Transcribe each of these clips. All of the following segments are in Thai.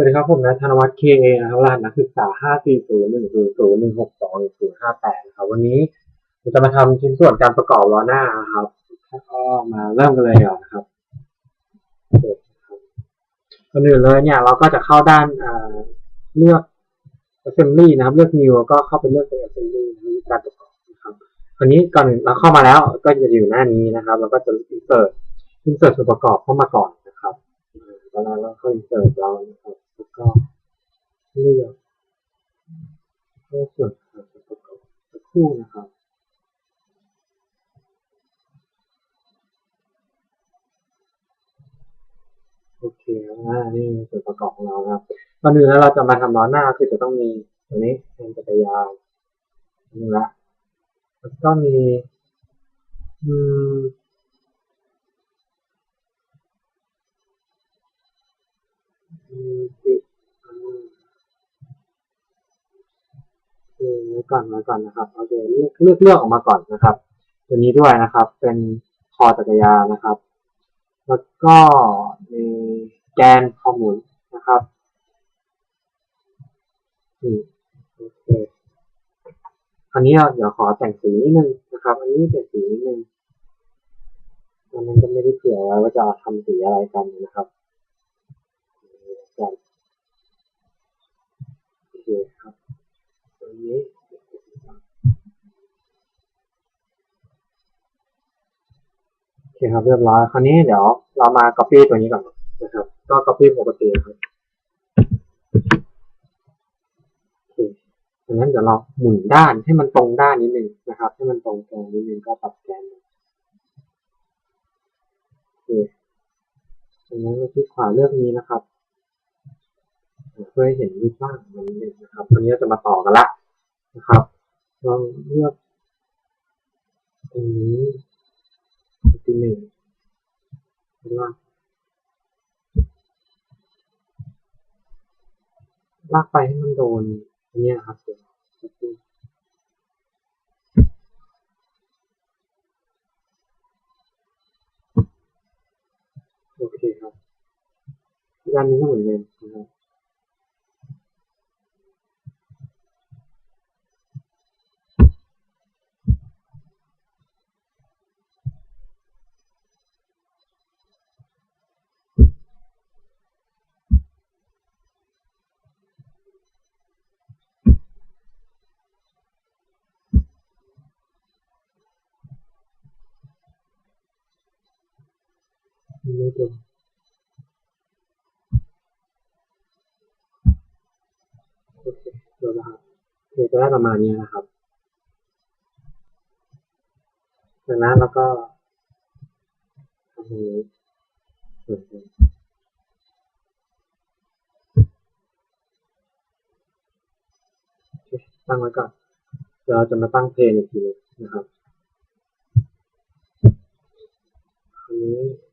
วัสดีครับผมนะธนวัฒน์เคเอนะครับรหัสนักศึกษา 540 100 162 1058นะครับวันนี้เราจะมาทำชิ้นส่วนการประกอบล้อหน้าครับก็มาเริ่มกันเลยก่อนนะครับโอเคครับก่อนอื่นเลยเนี่ยเราก็จะเข้าด้านเลือก assembly นะครับ เลือก new แล้วก็เข้าไปเลือกเป็น assembly นะครับการประกอบนะครับคราวนี้ก่อนอื่นเราเข้ามาแล้วก็จะอยู่หน้านี้นะครับเราก็จะ insert insert ส่วนประกอบเข้ามาก่อนนะครับตอนแรกเราเข้า insert เรานะครับ แล้วก็เลือกเลือกส่วนประกอบสักครู่นะครับโอเคอ่านี่ส่วนประกอบของเราครับก่อนอื่นแล้วเราจะมาทำล้อหน้าคือจะต้องมีตรงนี้เป็นจักรยานนี่ละแล้วก็มีอืมติดอ่าโอ เคไว้ก่อนไว้ก่อนนะครับโอเคเลือกเลือกเลือกออกมาก่อนนะครับ ตัวนี้ด้วยนะครับ เป็นคอจักรยานนะครับ แล้วก็มีแกนคอมุนนะครับนี่โอเคคราวนี้เดี๋ยวขอแต่งสีนิดนึงนะครับ อันนี้เป็นสีนิดนึงตอนนั้นก็ไม่ได้เผื่อไว้ว่าจะทำสีอะไรกันนะครับ กันโอเคครับตัวนี้โอเครับเรียบร้อยคราวนี้เดี๋ยวเรามา copy ตัวนี้ก่อนนะครับ ก็ copy ปกติครับโอเคดังนั้นเดี๋ยวเราหมุนด้านให้มันตรงด้านนิดนึงนะครับ ให้มันตรงแกนนิดนึงก็ปรับแกนโอเคดังนั้นเราคลิกขวาเลือกนี้นะครับ เพื่อให้เห็นรูปร่างมันนิดนึงนะครับตอนนี้จะมาต่อกันละนะครับลองเลือกตรงนี้ ที่หนึ่งข้างล่างลากไปให้มันโดนเนี้ยครับเดี๋ยวโอเคครับด้านนี้ก็เหมือนกันนะครับ ไม่ตรงโอเคเดี๋ยวนะครับโอเคจะได้ประมาณนี้นะครับจากนั้นเราก็ทำนี้เหมือนกันตั้งไว้ก่อนเดี๋ยวเราจะมาตั้งเพลงอีกทีนะครับคราวนี้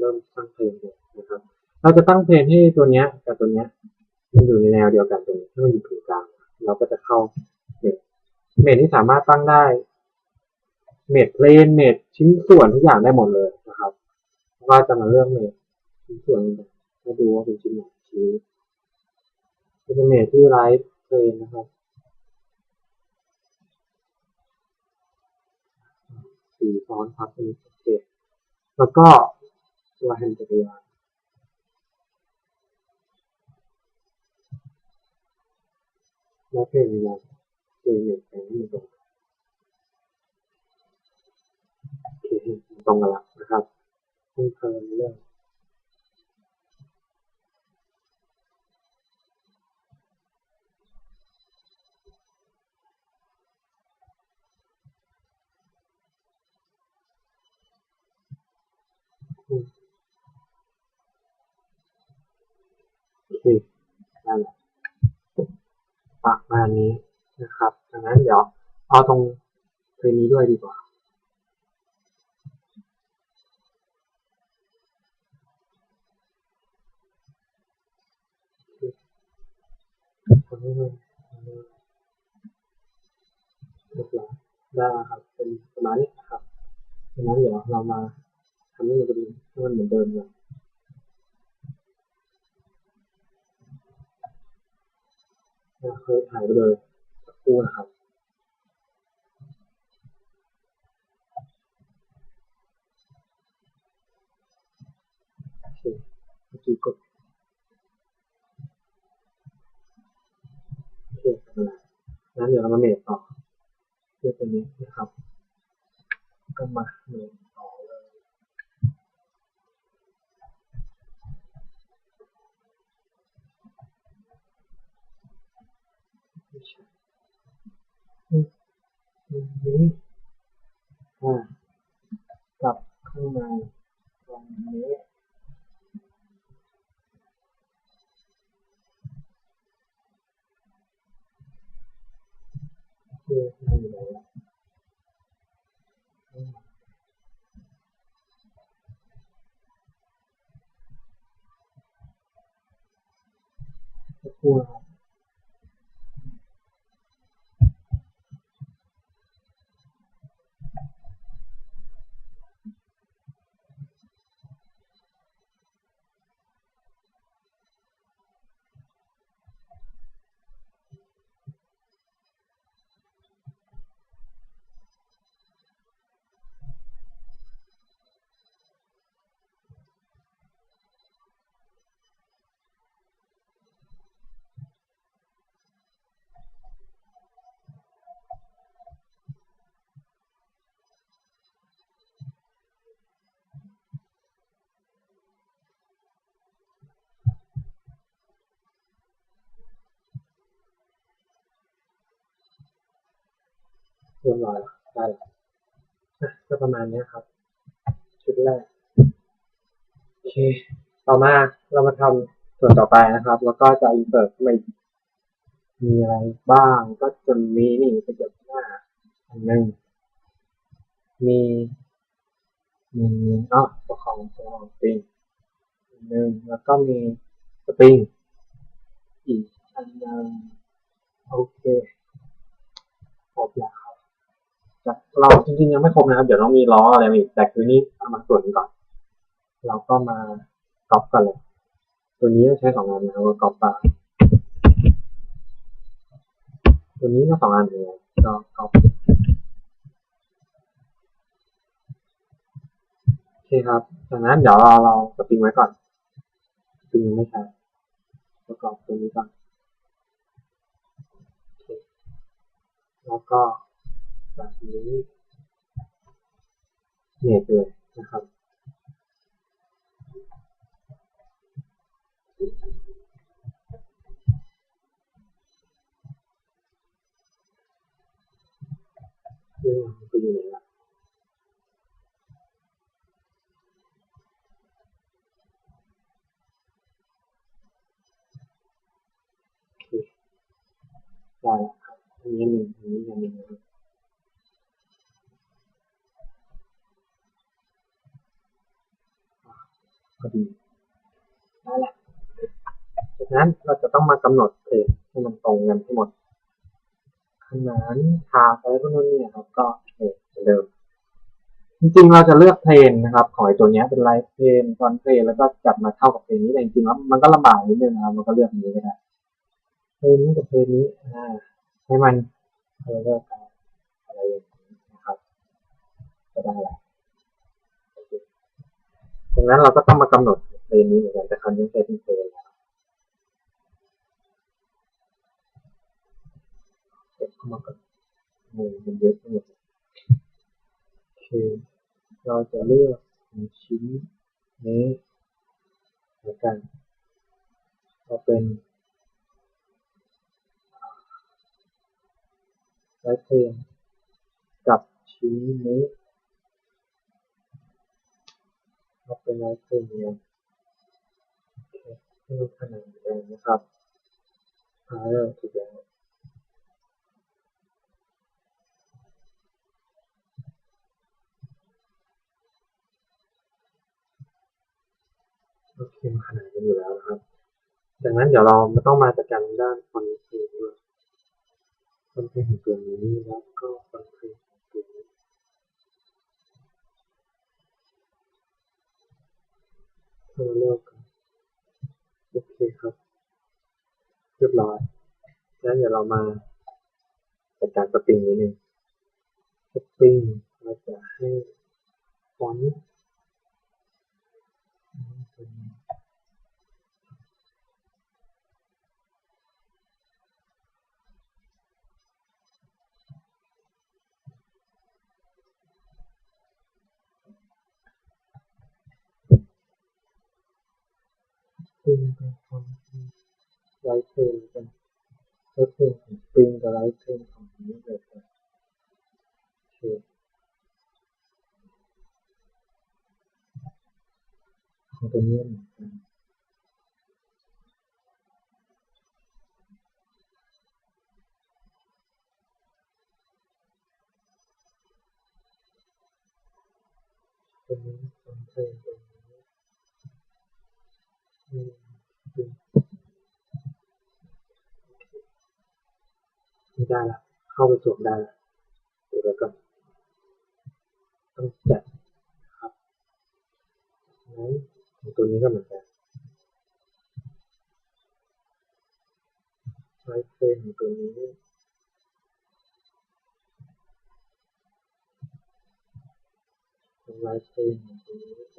เริ่มตั้งเพลงเลยนะครับ เราจะตั้งเพลงให้ตัวเนี้ยกับตัวเนี้ย มันอยู่ในแนวเดียวกันตัวนี้ให้มันอยู่ตรงกลาง เราก็จะเข้าเมดเมดที่สามารถตั้งได้ เมดเพลนเมดชิ้นส่วนทุกอย่างได้หมดเลยนะครับวก็จะมาเลือกเมดชิ้นส่วนมาดูว่าเป็นชิ้นไหนชิ้นเป็นเมดที่ไร้เพลนนะครับสีซ้อนครับเป็นโอเคแล้วก็ วแฮนด์จักรยานแล้วเพลงยานเพลงหนึ่งเพลงที่ตรงโอเคตรงกันละนะครับเพิ่มเติมเรื่องโอเคนั่นแหละประมาณนี้นะครับดังนั้นเดี๋ยวเอาตรงเพลงนี้ด้วยดีกว่าทำให้มันเรียบร้อยได้แล้วครับ เป็นประมาณนี้นะครับดังนั้นเดี๋ยวเรามาทำให้มันเป็นให้มันเหมือนเดิมเลย เคยหายไปเลยสักครู่นะครับโอเคเมื่อกี้กดโอเคทำอะไรงั้นเดี๋ยวเรามาเมทต่อเพื่องตัวนี้นะครับก็มาเมทต่อเลย ไม่ใช่อืมอั นนี้อ่ากับข้างในตรงนี้คือมันอยู่ไหนวะอืมสักครู่ เรียบร้อยแล้วได้แล้วก็ประมาณนี้ครับ ชุดแรกโอเค ต่อมาเรามาทำส่วนต่อไปนะครับ แล้วก็จะ insert เข้ามาอีกมีอะไรบ้างก็จะมีนี่ประโยชน์หน้าอันหนึ่งมีมีอ๋อตัวของตัวของสปริงอันหนึ่งแล้วก็มีสปริงอีกอันหนึ่งโอเคครบแล้ว เราจริงๆยังไม่ครบนะครับ เดี๋ยวต้องมีล้ออะไรอีก แต่คือนี่เอามาส่วนก่อน เราก็มาก๊อปกันเลย ตัวนี้ใช้สองอันนะครับว่าก๊อปไปตัวนี้ก็สองอันเหมือนกันก็ก๊อปโอเคครับจากนั้นเดี๋ยวเราเราสปริงไว้ก่อนสปริงยังไม่ใช้ประกอบตัวนี้ก่อนโอเคแล้วก็ จากนี้เนตเลยนะครับเรื่องไปอยู่ไหนละได้แล้วครับอันนี้หนึ่งอันนี้ยังหนึ่ง นะครับก็ดีได้ละจากนั้นเราจะต้องมากำหนดเพลงให้มันตรงกันให้งหมดขนานทาไปพวกนั้นเนี่ยครับก็เออเหมือนเดิมจริงๆเราจะเลือกเพลงนะครับของไอ้ตัวนี้เป็นไลฟ์เพลงตอนเพลงแล้วก็จัดมาเข้ากับเพลงนี้แต่จริงๆแล้วมันก็ลำบากนิดนึงนะครับมันก็เลือกอันนี้ก็ได้เพลงนี้กับเพลงนี้อ่าให้มันอะไรก็อะไรอย่างนี้นะครับก็ได้แหละ ดังนั้นเราก็ต้องมากำหนดเพลงนี้เหมือนกันแต่คราวนี้ใช้เป็นเพลงแล้วเก็บเข้ามาก่อนโอ้มันเยอะไปหมดเลยโอเคเราจะเลือกชิ้นนี้แล้วกันเอาเป็นไลฟ์เพลงกับชิ้นนี้ เอาเป็นไลฟ์เพลงเดียวโอเข้มันขนาดเดียวนะครับอ่าเริ่มถูกแล้วโอเคมันขนาดกันอยู่แล้วนะครับ ดังนั้นเดี๋ยวเราต้องมาจัดการด้านคอนเทนต์ด้วยคอนเทนต์ของตัวนี้แล้วก็คอนเทนต์ของตัวนี้ เพื่อเลือกโอเคครับเรียบร้อยงั้นเดี๋ยวเรามาจัดการสปริงนิดนึงสปริงเราจะให้ฟอนต์ ซึ่งเป็นคนที่ไลฟ์เพลงกันไลท์เพลงของปริงกับไลฟ์เพลงของนี้เลยครับโอเคของตัวนี้เหมือนกัน ตัวนี้ฟอนต์เพลงตัวนี้อืมอืม ไม่ได้ละเข้าไปสวมได้ละเดี๋ยวไปก่อนต้องจัดครับงั้นตัวนี้ก็เหมือนกันไลท์เพลงของตัวนี้ไลท์เพลงของตัวนี้เอง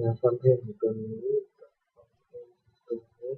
งานฟอนเพลงของตัวนี้กับฟอนต์เพลงตัวนี้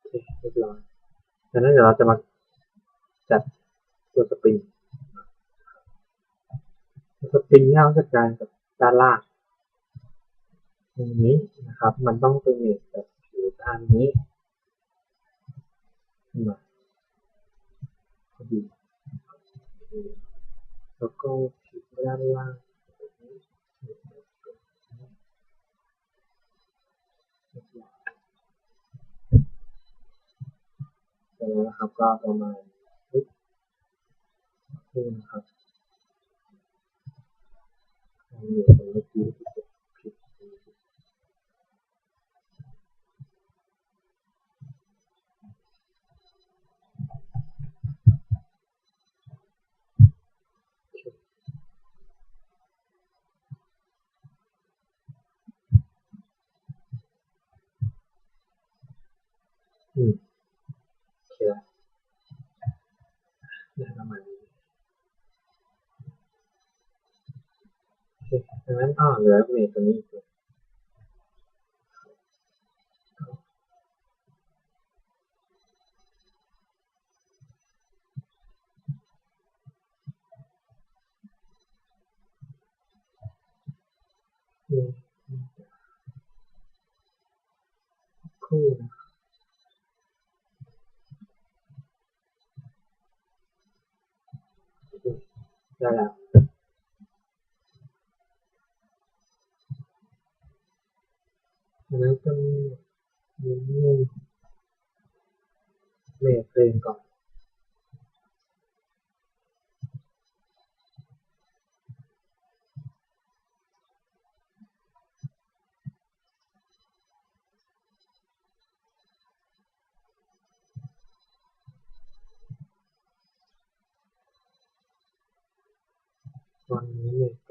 โอ เคเรียบร้อยดังนั้นเดี๋ยวเราจะมาจัดตัวสปริงสปริงเนี่ยเราจัดการกับด้านล่างตรงนี้นะครับ มันต้องเป็นเอกกับผิวด้านนี้มาพอดีแล้วก็ผิวด้านล่างตรงนี้เรียบร้อย เสร็จแล้วนะครับ ก็ประมาณนี่นะครับอันนี้เป็นเมื่อกี้ที่กดผิดอืมโอเคละได้ประมาณนี้โอเค ดังนั้นอ่าเหลือเมทตัวนี้อีกตัวนี่คู่นะครับได้แล้ว ดันั้นต้องมีเงื่อนเมทเพลงก่อนตอนนี้เมทกั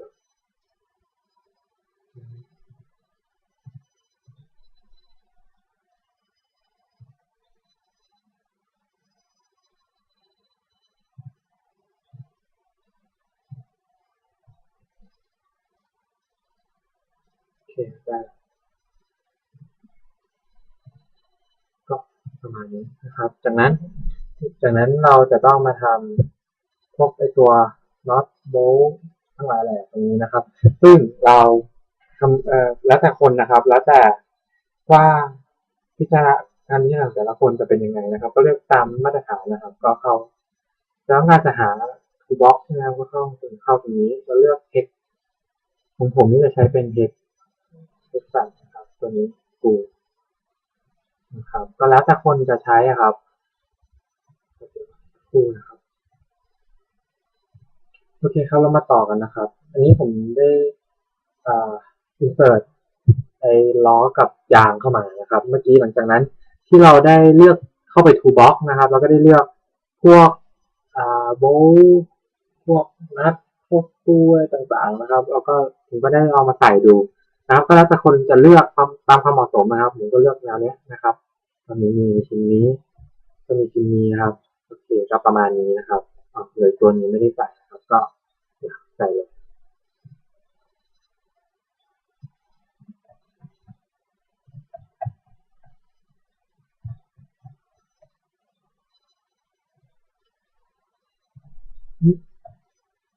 เคได้แล้วก็ประมาณนี้นะครับ จากนั้น จากนั้นเราจะต้องมาทำพวกไอตัวน็อตโบลทั้งหลายแหล่ตรงนี้นะครับ ซึ่งเราทำเอ่อแล้วแต่คนนะครับ แล้วแต่ว่าพิจารณาการพิจารณาแต่ละคนจะเป็นยังไงนะครับ ก็เลือกตามมาตรฐานนะครับ ก็เข้าแล้วงานจะหาทูบ็อกใช่ไหมก็เข้าถึงเข้าตรงนี้ก็เลือกเฮกของผมนี่จะใช้เป็นเฮก เฮกสันนะครับ ตัวนี้กูนะครับ ก็แล้วแต่คนจะใช้ครับกูนะครับ โอเคครับ เรามาต่อกันนะครับ อันนี้ผมได้อ่า insert ไอ้ล้อกับยางเข้ามานะครับ เมื่อกี้หลังจากนั้นที่เราได้เลือกเข้าไป toolbox นะครับ เราก็ได้เลือกพวกอ่าโบว์พวกนัดพพวกตู้อะไรต่างๆนะครับ แล้วก็ผมก็ได้เอามาใส่ดู นะครับก็แล้วแต่คนจะเลือกตามความเหมาะสมนะครับผมก็เลือกแนวเนี้ยนะครับตอนนี้มีชิ้นนี้ก็มีชิ้นนี้นะครับโอเคก็ประมาณนี้นะครับเลยตัวนี้ไม่ได้ใส่ครับก็ใส่เลย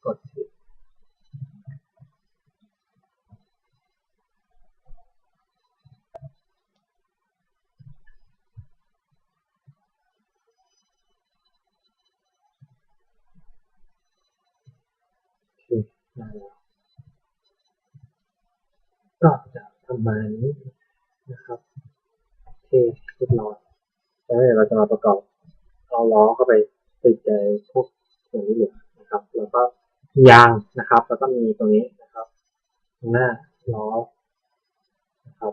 กดผิดโอเคได้แล้ว ก็จะประมาณนี้นะครับโอเคเรียบร้อยแล้วเดี๋ยวเราจะมาประกอบเอาล้อเข้าไปติดในพวกส่วนที่เหลือนะครับ แล้วก็ยางนะครับ แล้วก็มีตรงนี้นะครับข้างหน้าล้อนะครับ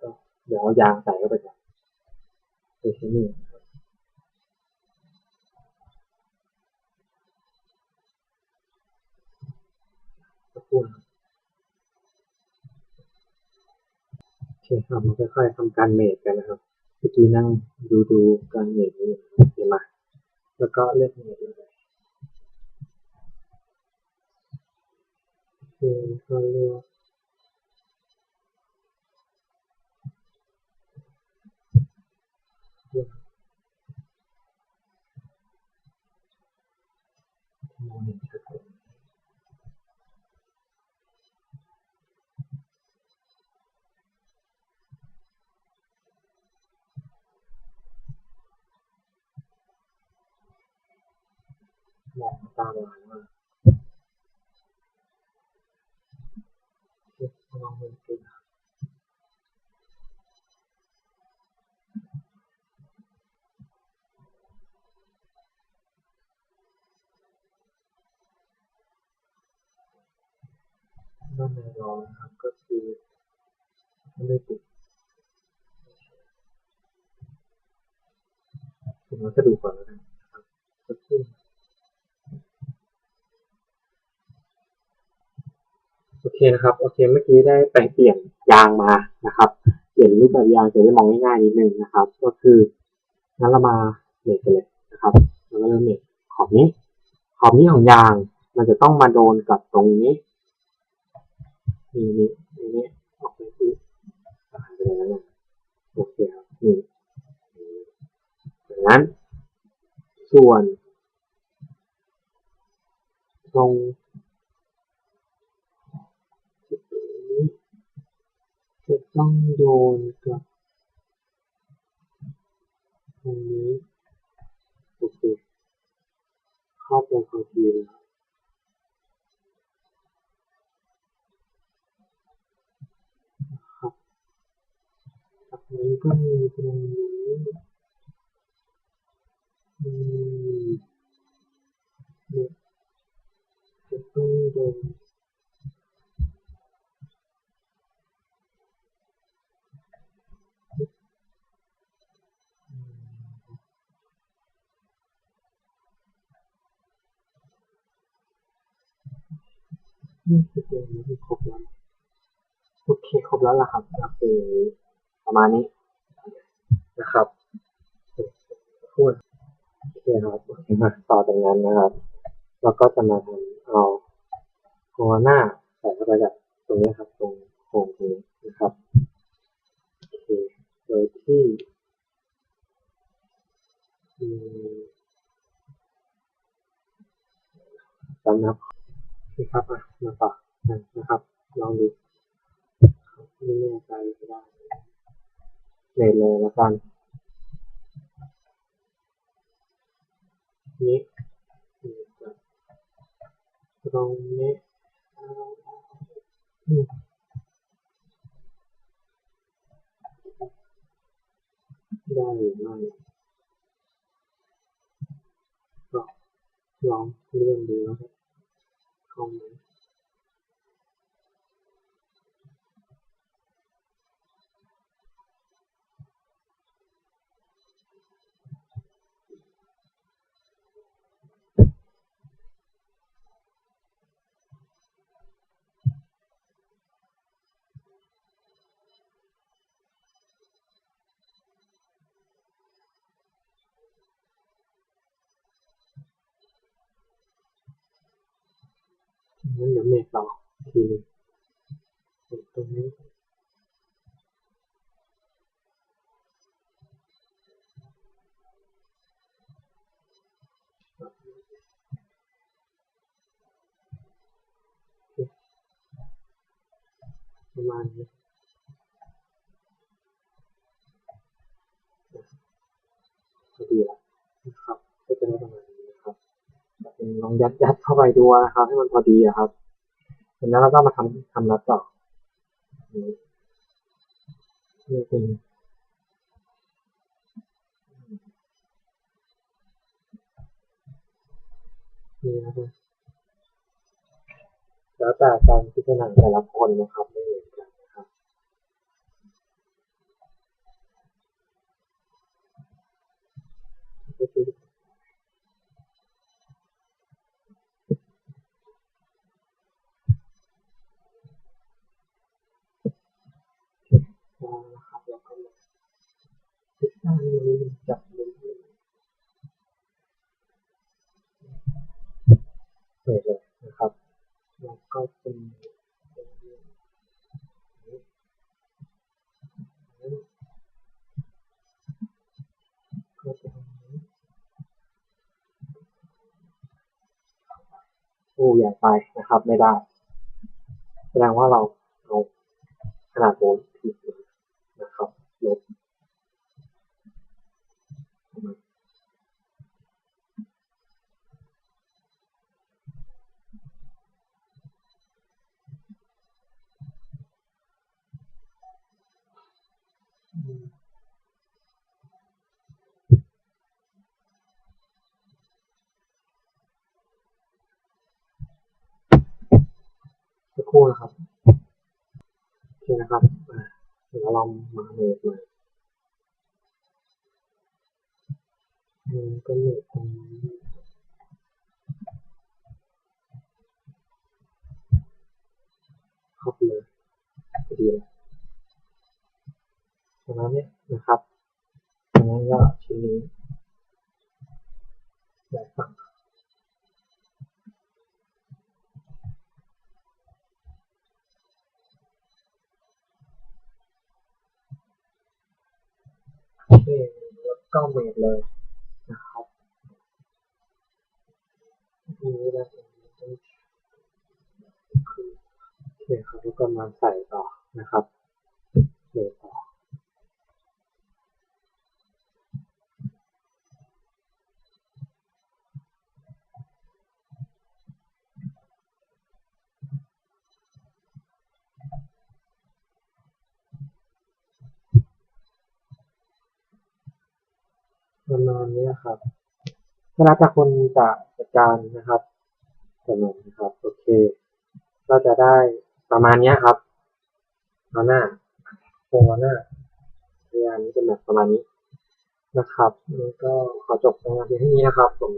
ก็เดี๋ยวเอายางใส่เข้าไปก่อนตัวชิ้นนี้ คู่นะครับโอเคครับเราค่อยๆทำการเมดกันนะครับเมื่อกี้นั่งดูดูการเมดอยู่นะครับโอเคมา แล้วก็เลือกเมดเลยโอเคก็เลือก มองเห็นชัดเลย มองตาลายมากเอ๊ะลองดูสิด้านในล้อนะครับก็คือไม่ได้ติดผมว่าจะดูก่อนแล้วกันนะครับสักครู่โอ เคนะครับ โอเค เมื่อกี้ได้ไปเปลี่ยนยางมานะครับ เปลี่ยนรูปแบบยางจะได้มองง่ายๆนิดนึงนะครับ ก็คืองั้นเรามาเมทกันเลยนะครับแล้วก็เริ่มเมทขอบนี้ ขอบนี้ของยางมันจะต้องมาโดนกับตรงนี้ นี่นี่นี่นี่ออกไปที่หายไปแล้วนะโอเคครับนี่ดังนั้น ส่วน ตรงจุดนี้จะ ต้องโยนกับตรงนี้โอเคเข้าไปพอดีเลยครับครับจากนี้ก็มีตรงนี้มีเนี่ยจะต้องโดน นี่คือตัวนี้ที่ครบแล้วโอเคครบแล้วล่ะครับก็คือประมาณนี้นะครับพูดโอเคครับโอเคมาต่อจากนั้นนะครับเราก็จะมาทำเอาหัวหน้าใส่เข้าไปแบบตรงนี้ครับ ตรงโค้งตรงนี้นะครับโอเคโดยที่อืมจำนะครับ นี่ครับอะมาต่อกันนะครับ ลองดูไม่แน่ใจก็ได้เล่นเลยแล้วกันนี่จะตรงนี้อืมได้หรือไม่ก็ลองเลื่อนดูแล้วกันคอมเมนต์ งั้นเดี๋ยวเมทต่อทีนึงตรงนี้ประมาณนี้พอดีแล้วนะครับก็จะได้ประมาณ ลองยัดยัดเข้าไปดูนะครับ ให้มันพอดีครับจากนั้นเราก็มาทำทำนัดต่อนี่นี่เป็นนี่นะครับแล้วแต่การพิจารณาแต่ละคนนะครับไม่เหมือนกันนะครับก็คือ นะครับแล้วก็มาทิศทางนี้จับมุมนี้นี่เลยนะครับแล้วก็เป็นตรงนี้ก็จะตรงนี้โอ้ใหญ่ไปนะครับ ไม่ได้ แสดงว่าเราเอาขนาดโวลต์ผิด ลบสักครู่นะครับโอเคนะครับ อาราลองมาเมทใหม่อืมก็เมทตรงนี้เข้าไปเลยดีเลยจากนั้นเนี่ยนะครับจากนั้นก็ชิ้นนี้ย้ายฝั่ง โอเคแล้วก็เมดเลยนะครับดูนี้นะต้องคือโอเคครับแล้วก็มาใส่ต่อนะครับเมทต่อ ประมาณ นี้นะครับเวลาจากคนจะจัดการนะครับประมาณนะครับ โอเค ก็จะได้ประมาณนี้ครับเอาหน้าโครงล้อหน้าเรียนี้จะแบบประมาณนี้นะครับแล้วก็ขอจบงานเพียงเท่านี้นะครับผม